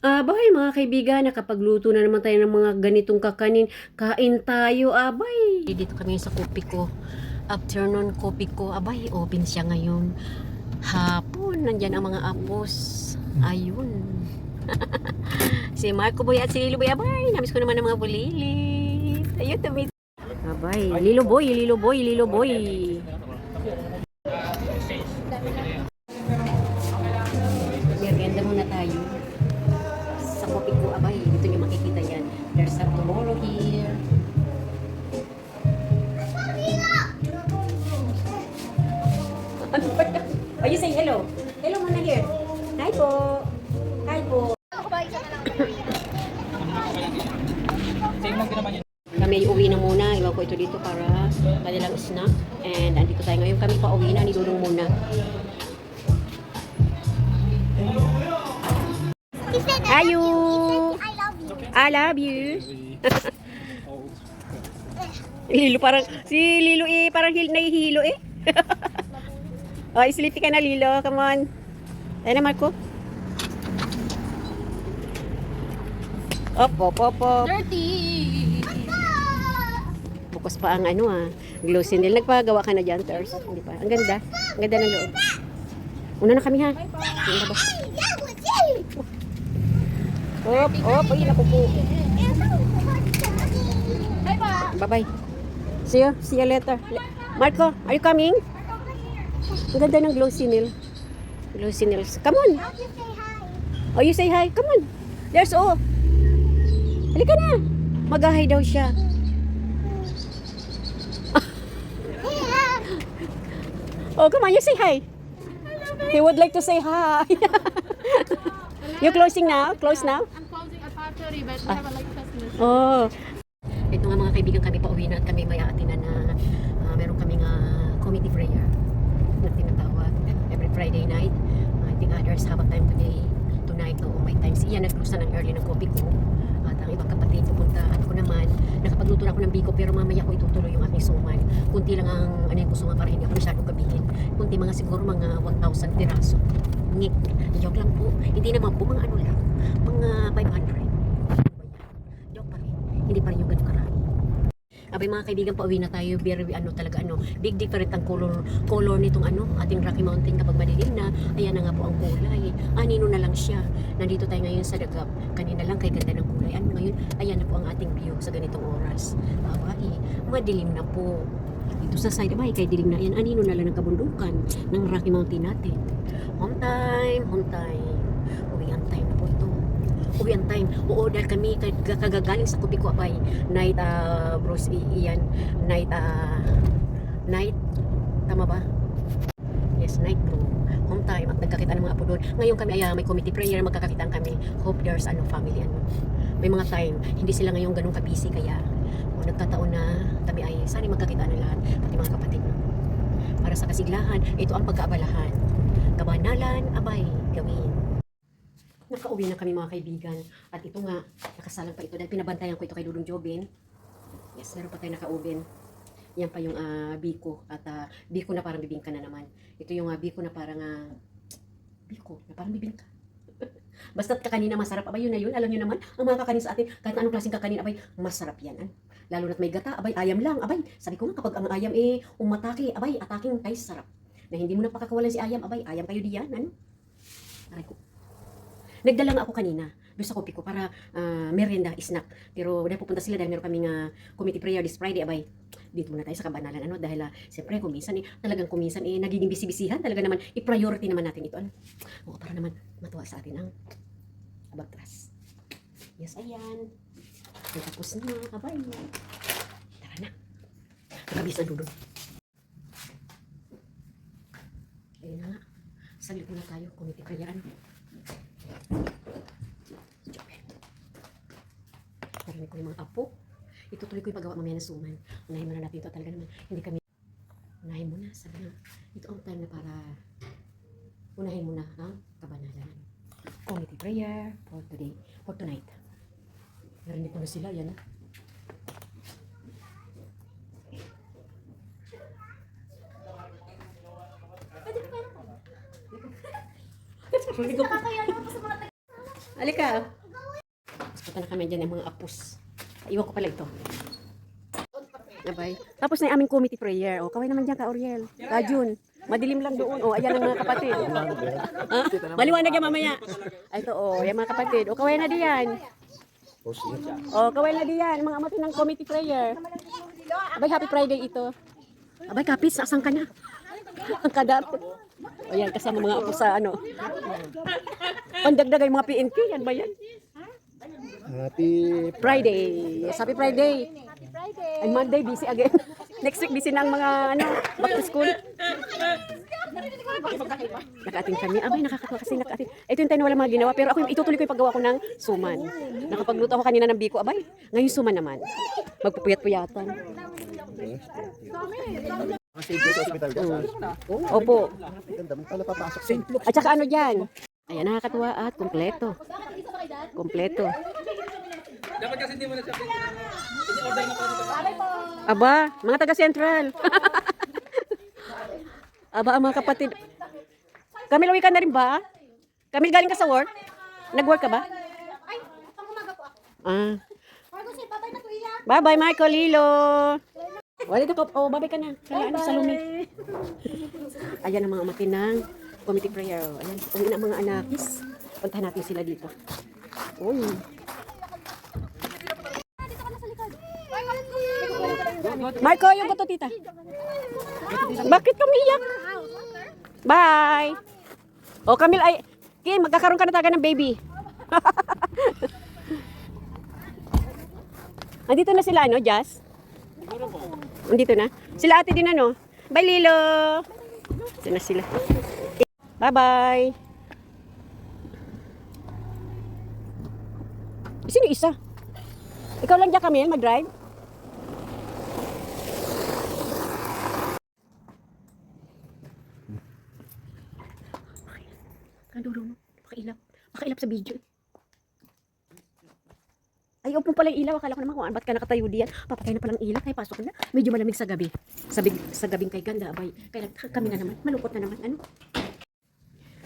Abay, mga kaibigan, nakapagluto na naman tayo ng mga ganitong kakanin. Kain tayo, abay. Dito kami sa kopi ko. Afternoon kopi ko. Abay, open siya ngayon. Hapon, nandyan ang mga apos. Ayun. si Marco Boy at si Lilo Boy. Abay, namiss ko naman ang mga bulilit. Ayun, tamis. Abay, Lilo Boy, Lilo Boy, Lilo Boy. Kanilang snack. And andito tayo ngayon. Kami pa uwi na. Ni Dudong muna. You. I love you. Lilo parang, si Lilo eh, parang hil, nahihilo eh. oh, sleepy ka na Lilo, come on. Tayo na Marco. Op, op, op, op. Dirty. Bukas pa ang ano ah, glossy nail. Nagpagawa ka na dyan, Ters. Hindi pa. Ang ganda. Ang ganda ng loob. Una na kami ha. What's it? Op, op. Ay, naku po. Bye bye. Bye-bye. See you. See you later. Marco, are you coming? Ang ganda ng glossy nail. Glossy nails. Come on. Oh, you say hi. Come on. There's O. Halika na. Mag-hi daw siya. Oh, come on. You say hi. He would like to say hi. you closing now? Close now? I'm closing at 5.30, but we have a late customer. Oh. Ito nga mga kaibigan kami pauwi na at kami may aatinan na uh, meron kaming uh, committee prayer na tinatawag every Friday night. I think others have a time today, tonight, o may time. Si Ian nag-close na ng early ng coffee ko. At ang ibang kapatid pupunta. At ako naman, nakapagluto na ako ng biko pero mamaya ko itutuloy yung aking suman. Kunti lang ang ano yung suman para hindi ako masyadong kabihin. Kunti mga siguro mga 1,000 piraso. Ngik. Joke lang po. Hindi naman po mga ano lang. Mga 500. Joke pa rin. Hindi pa rin yung ganun karami. Abay mga kaibigan, pauwi na tayo. Very ano talaga ano, big different ang color color nitong ano, ating Rocky Mountain kapag madilim na. Ayan na nga po ang kulay. Anino na lang siya. Nandito tayo ngayon sa Dagap. Kanina lang kay ganda ng kulay. Ano ngayon? Ayan na po ang ating view sa ganitong oras. Abay, madilim na po. Dito sa side, abay, kay dilim na yan. Anino na lang ng kabundukan ng Rocky Mountain natin. Home time, home time. Uwian time na po ito uwian time. Oo, dahil kami kag- kagagaling sa kubi ko abay. Night, uh, bros, i- iyan. Night, uh, night, tama ba? Yes, night bro. Home time at nagkakita ng mga apo doon. Ngayon kami ay ah, may committee prayer, magkakakitaan kami. Hope there's ano, family ano. May mga time, hindi sila ngayon ganun kabisi kaya nagkataon na kami ay sana magkakita na lahat, pati mga kapatid mo. Para sa kasiglahan, ito ang pagkaabalahan. Kabanalan, abay, gawin. Nakauwi na kami mga kaibigan. At ito nga, nakasalang pa ito dahil pinabantayan ko ito kay Dudong Jobin. Yes, meron pa tayo naka-oven. Yan pa yung ah, biko. At ah, biko na parang bibingka na naman. Ito yung ah, biko na parang ah, biko na parang bibingka. Basta't kakanin na masarap. Abay, yun na yun. Alam nyo naman, ang mga kakanin sa atin, kahit anong klaseng kakanin, abay, masarap yan. Ano? Lalo na't may gata, abay, ayam lang. Abay, sabi ko nga, kapag ang ayam eh, umatake, abay, ataking kay sarap. Na hindi mo na pakakawalan si ayam, abay, ayam kayo diyan. Ano? Aray ko. Nagdala ako kanina doon sa kopi ko para ah, merienda, snack. Pero dahil pupunta sila dahil meron kaming ah, committee prayer this Friday, abay, dito muna tayo sa kabanalan. Ano? Dahil ah, siyempre, kuminsan eh, talagang kuminsan eh, nagiging bisibisihan. Talaga naman, i-priority naman natin ito. Ano? O, para naman matuwa sa atin ang abagtras. Yes, ayan. Ay, tapos na, abay. Tara na. Nakabis na dulo. Ayun na nga. Saglit muna tayo, committee prayer. Ano? Marami ko yung mga apo. Itutuloy ko yung paggawa mamaya ng suman. Unahin muna natin ito talaga naman. Hindi kami... Unahin muna. Sabi na, ito ang time na para... Unahin muna ang kabanalan. Committee prayer for today. For tonight. Narinig ko na sila. Yan naman po sa mga Halika. Punta na kami dyan ng mga apos. Iwan ko pala ito. Abay. Tapos na yung aming committee prayer. O, kaway naman dyan ka, Oriel. Ka. Madilim lang doon. O, ayan ang mga kapatid. ha? Maliwanag yan mamaya. Ay, ito, o, yan mga kapatid. O, kaway na diyan. O, kaway na diyan. Mga amati ng committee prayer. Abay, happy Friday ito. Abay, kapis, sasang ka na. Ang kadami. O yan, kasama mga apo sa ano. Pandagdag ay mga PNP. Yan ba yan? Happy Friday. Yes, happy Friday. And Monday, busy again. Next week, busy na ang mga ano, back to school. Nakaating kami. Abay, nakakatawa kasi nakaating. Ito yung tayo na wala mga ginawa. Pero ako yung itutuloy ko yung paggawa ko ng suman. Nakapagluto ako kanina ng biko. Abay, ngayon suman naman. Magpupuyat-puyatan. Kasi dito sa hospital ka. Opo. Mo At saka ano dyan? Ayan, nakakatuwa at kompleto. Kompleto. Aba, mga taga Central. Aba, mga kapatid. Kamil, uwi ka na rin ba? Kamil, galing ka sa work? Nag-work ka ba? Ay, pang umaga po ako. Ah. Bye-bye na iya. Bye-bye, Michael Lilo. Wala dito ka. Oh, bye-bye ka na. Kaya ano, sa lumi. Ayan ang mga amatin ng committee prayer. Ayan, uwi na mga anakis. Puntahan natin sila dito. Uy. Dito ka na sa likod. Margo, let's go. Marco, yung bato, tita. Bakit ka umiyak? Bye. O, Camille, ay, Kim, magkakaroon ka na talaga ng baby. Andito na sila, ano, Jazz? Andito na. Sila ate din, ano? Bye, Lilo. Ito na sila. Bye-bye. Sino isa? Ikaw lang dyan, Camille, mag-drive? Sa video. Ay, upo pala yung ilaw. Akala ko naman kung ba't ka nakatayo diyan. Papatay na palang ilaw. Ay, pasok na. Medyo malamig sa gabi. Sa, big, sa gabing kay ganda. Abay, kaya kami na naman. Malungkot na naman. Ano?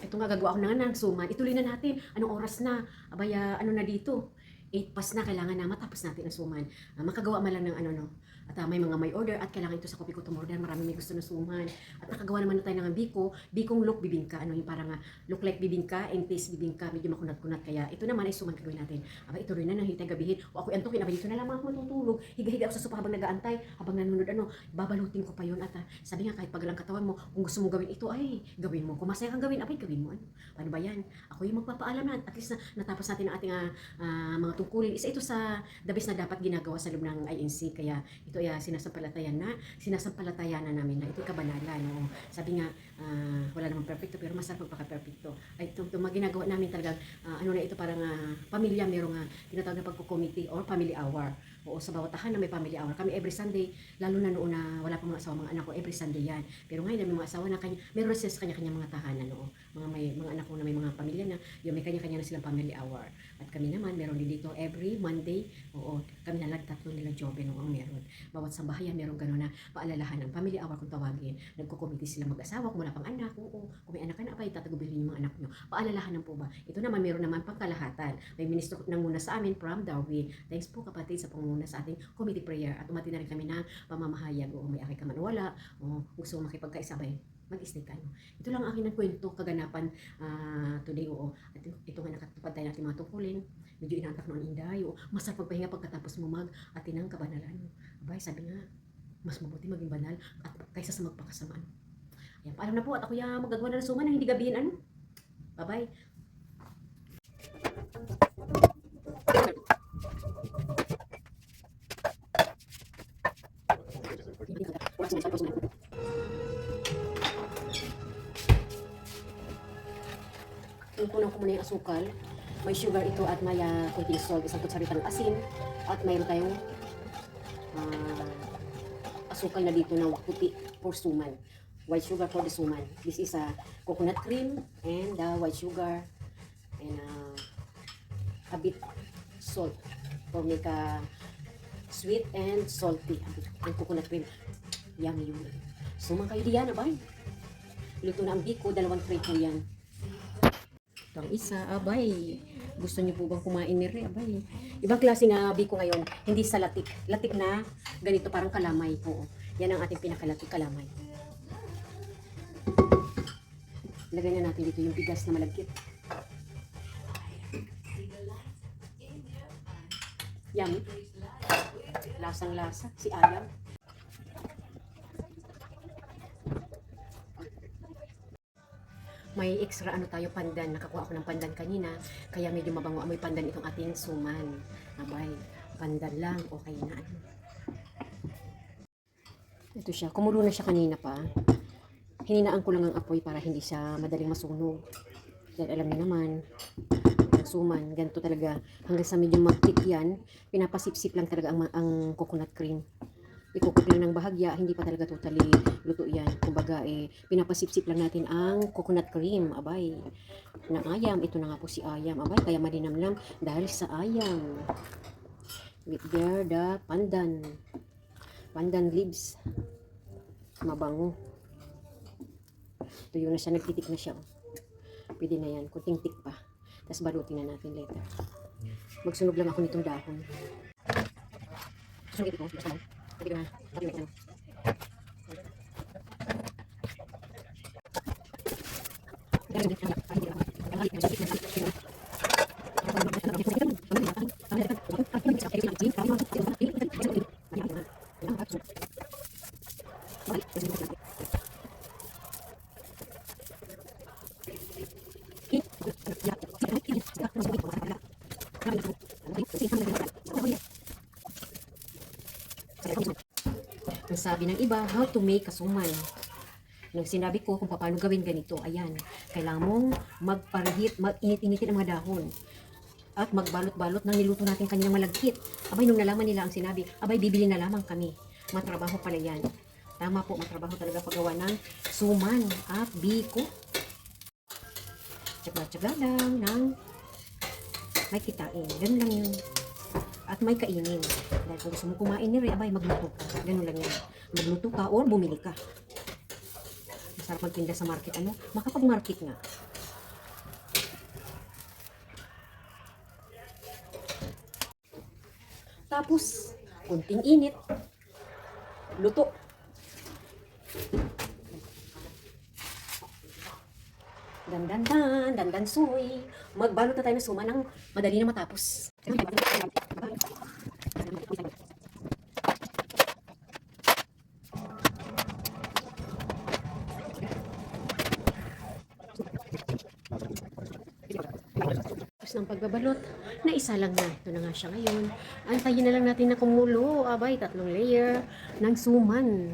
Ito nga, gagawa ko na nga ng suman. Ituloy na natin. Anong oras na? Abay, ah, ano na dito? 8 pas na, kailangan na matapos natin ang suman. Ah, makagawa man lang ng ano, no? At ah, may mga may order at kailangan ito sa kopi ko tumorder. Marami may gusto na suman. At nakagawa naman na tayo ng biko. Bikong look bibingka. Ano yung parang ah, look like bibingka and taste bibingka. Medyo makunat-kunat. Kaya ito naman ay suman gagawin natin. Aba, ito rin na nang hitay gabihin. O ako antukin. Aba, dito na lang mga matutulog. Higa-higa ako sa sopa habang nagaantay. Habang nanonood ano. Babalutin ko pa yun. At ah, sabi nga kahit pagalang katawan mo, kung gusto mong gawin ito, ay gawin mo. Kung masaya kang gawin, abay gawin mo. Ano? Paano ba yan? Ako yung magpapaalam na. At least na, natapos natin ang ating ah, ah, mga tungkulin. Isa ito sa the na dapat ginagawa sa loob ng INC. Kaya ito ay ah, sinasampalatayan na, sinasampalatayan na namin na ito'y kabanalan. No? Sabi nga, ah, wala namang perfecto pero masarap magpaka-perfecto. Ay ito, ito mga ginagawa namin talagang, ah, ano na ito parang ah, pamilya, merong uh, tinatawag na pagko-committee or family hour. Oo, sa bawat tahanan may family hour. Kami every Sunday, lalo na noon na wala pa mga asawa, mga anak ko, every Sunday yan. Pero ngayon, may mga asawa na kanya, meron sila sa kanya-kanya mga tahanan, no? Mga, may, mga anak ko na may mga pamilya na, yung may kanya-kanya na silang family hour. At kami naman, meron din dito every Monday, oo, kami na lang tatlo nila jobe, no, ang meron. Bawat sambahayan, meron gano'n na paalalahan ng family hour kung tawagin. Nagko-committee sila mag-asawa, kung wala pang anak, oo, kung may anak ka na, abay, tatagubilin yung mga anak nyo. Paalalahan po ba? Ito naman, meron naman pangkalahatan. May ministro nang muna sa amin from Darwin. Thanks po kapatid sa pangunguna sa ating committee prayer. At umati na rin kami ng pamamahayag. O may aki ka. O gusto makipagkaisabay mag-stay ka. No? Ito lang ang aking nagkwento, kaganapan ah, today. Oo. At ito nga nakatupad tayo natin mga tungkulin. Medyo inaantak ng inday. O masarap magpahinga pagkatapos mo mag-atin ng kabanalan. Abay, sabi nga, mas mabuti maging banal at kaysa sa magpakasamaan. Ayan, paalam na po at ako yung magagawa na ng suman na hindi gabihin ano. Bye-bye. Asukal. May sugar ito at may uh, kunting salt, isang kutsarita ng asin. At mayroon tayong ah, asukal na dito na puti for suman. White sugar for the suman. This is a coconut cream and uh, white sugar and uh, a bit salt for make a sweet and salty. Ang coconut cream. Yummy yun. Suman kayo diyan, abay. Luto na ang biko, dalawang tray po yan. Ito ang isa, abay. Gusto niyo po bang kumain ni Re? Abay. Ibang klase nga biko ngayon. Hindi sa latik. Latik na ganito parang kalamay po. Yan ang ating pinakalatik kalamay. Lagyan na natin dito yung bigas na malagkit. Yummy. Lasang lasa. Si Ayam. May extra ano tayo pandan. Nakakuha ako ng pandan kanina. Kaya medyo mabango amoy pandan itong ating suman. Abay, pandan lang. Okay na. Ito siya. Kumulo na siya kanina pa. Hininaan ko lang ang apoy para hindi siya madaling masunog. Dahil alam niyo naman, ang suman, ganito talaga. Hanggang sa medyo mag-thick yan, pinapasip-sip lang talaga ang, ang coconut cream ikukok lang ng bahagya, hindi pa talaga totally luto yan. Kumbaga, eh, pinapasip-sip lang natin ang coconut cream. Abay, na ayam. Ito na nga po si ayam. Abay, kaya malinamnam dahil sa ayam. With there, the pandan. Pandan leaves. Mabango. Tuyo na siya, nagtitik na siya. oh. Pwede na yan, kunting tik pa. Tapos balutin na natin later. Magsunog lang ako nitong dahon. Sunog ito, basta. Hindi ko na, hindi sabi ng iba, how to make kasuman. Nung sinabi ko kung paano gawin ganito, ayan, kailangan mong magparihit, mag-init-initin ang mga dahon. At magbalot-balot ng niluto natin kanyang malagkit. Abay, nung nalaman nila ang sinabi, abay, bibili na lamang kami. Matrabaho pala yan. Tama po, matrabaho talaga paggawa ng suman at biko. Tsaga-tsaga lang ng may kitain. Ganun lang yun. At may kainin. Dahil kung gusto mo kumain ni Ray, abay, magluto ka. Ganun lang yan. Magluto ka or bumili ka. Masarap magtinda sa market. Ano? Makapag-market nga. Tapos, kunting init. Luto. Dandan dan, dandan suy. Magbalot na tayo ng suma ng madali na matapos. Tapos ng pagbabalot, na isa lang na. Ito na nga siya ngayon. Antayin na lang natin na kumulo. Abay, tatlong layer ng suman.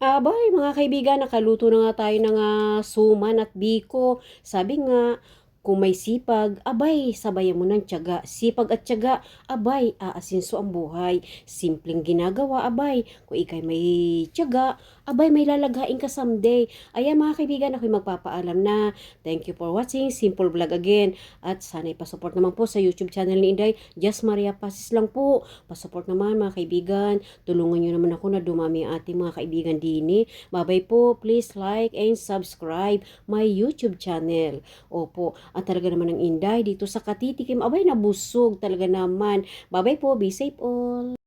Abay, mga kaibigan, nakaluto na nga tayo ng ah, suman at biko. Sabi nga, kung may sipag, abay, sabayan mo ng tiyaga. Sipag at tiyaga, abay, aasinso ang buhay. Simpleng ginagawa, abay. Kung ikay may tiyaga, abay, may lalagain ka someday. Ayan mga kaibigan, ako'y magpapaalam na. Thank you for watching. Simple Vlog again. At sana ipasupport naman po sa YouTube channel ni Inday. Just Maria Pasis lang po. Pasupport naman mga kaibigan. Tulungan nyo naman ako na dumami ang ating mga kaibigan dini. Babay po. Please like and subscribe my YouTube channel. Opo. At talaga naman ang Inday dito sa Katitikim. Abay, nabusog talaga naman. Babay po. Be safe all.